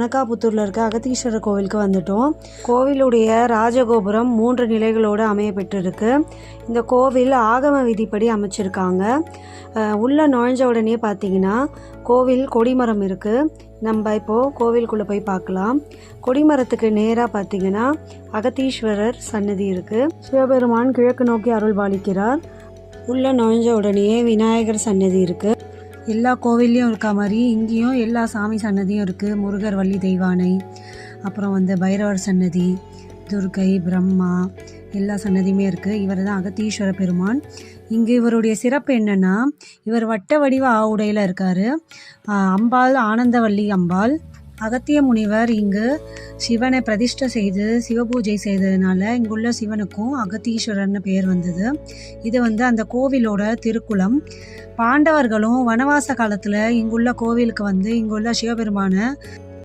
அனகாபுத்தூரில் இருக்க அகத்தீஸ்வரர் கோவிலுக்கு வந்துட்டோம். கோவிலுடைய ராஜகோபுரம் மூன்று நிலைகளோடு அமைய பெற்றிருக்கு. இந்த கோவில் ஆகம விதிப்படி அமைச்சிருக்காங்க. உள்ள நுழைஞ்ச உடனே பார்த்தீங்கன்னா கோவில் கொடிமரம் இருக்குது நம்ம இப்போது கோவிலுக்குள்ளே போய் பார்க்கலாம் கொடிமரத்துக்கு நேராக பார்த்தீங்கன்னா அகத்தீஸ்வரர் சன்னதி இருக்குது சிவபெருமான் கிழக்கு நோக்கி அருள் பாலிக்கிறார் உள்ள நுழைஞ்ச உடனேயே விநாயகர் சன்னதி இருக்குது எல்லா கோவில்லையும் இருக்க மாதிரி இங்கேயும் எல்லா சாமி சன்னதியும் இருக்குது முருகர் வள்ளி தெய்வானை அப்புறம் வந்து பைரவர் சன்னதி துர்க்கை பிரம்மா எல்லா சன்னதியுமே இருக்குது இவர் தான் அகத்தீஸ்வர பெருமான். இங்கே இவருடைய சிறப்பு என்னென்னா இவர் வட்ட வடிவ ஆவுடையில் இருக்கார். அம்பாள் ஆனந்தவள்ளி அம்பாள். அகத்திய முனிவர் இங்கு சிவனை பிரதிஷ்டை செய்து சிவபூஜை செய்ததுனால இங்குள்ள சிவனுக்கும் அகத்தீஸ்வரர்னு பெயர் வந்தது. இது வந்து அந்த கோவிலோட திருக்குளம். பாண்டவர்களும் வனவாச காலத்தில் இங்குள்ள கோவிலுக்கு வந்து இங்குள்ள சிவபெருமானை